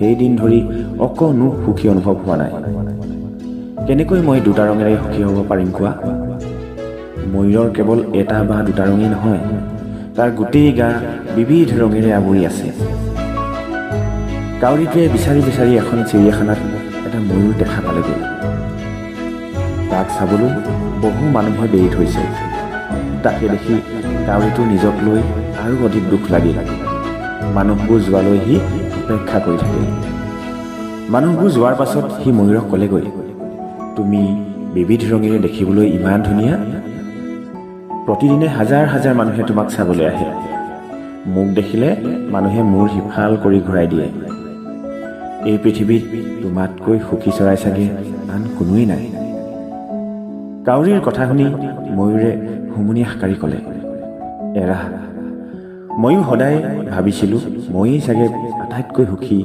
সেইদিন ধৰি অকণো সুখী অনুভৱ হোৱা নাই। কেনেকৈ মই দুটা ৰঙেৰে সুখী হ'ব পাৰিম কোৱা? ময়ূৰৰ কেৱল এটা বা দুটা ৰঙেই নহয় তাৰ গোটেই গা বিবিধ ৰঙেৰে আৱৰি আছে। কাউৰীটোৱে বিচাৰি বিচাৰি এখন চিৰিয়াখানাত এটা ময়ূৰ দেখা পালেগৈ। তাক চাবলৈ বহু মানুহে বেৰি থৈছে তাকে দেখি কাউৰীটো নিজক লৈ আৰু অধিক দুখ লাগিল মানুহবোৰ যোৱালৈ সি অপেক্ষা কৰি থাকিল মানুহবোৰ যোৱাৰ পাছত সি ময়ূৰক ক'লেগৈ তুমি বিবিধ ৰঙেৰে দেখিবলৈ ইমান ধুনীয়া। প্ৰতিদিনে হাজাৰ হাজাৰ মানুহে তোমাক চাবলৈ আহে। মোক দেখিলে মানুহে মূৰ সিফাল কৰি ঘূৰাই দিয়ে। এই পৃথিৱীত তোমাতকৈ সুখী চৰাই চাগে আন কোনোৱেই নাই। কাউৰীৰ কথা শুনি ময়ূৰে হুমুনিয়াহ সাকাৰি ক'লে এৰা ময়ো সদায় ভাবিছিলোঁ ময়েই চাগে আটাইতকৈ সুখী।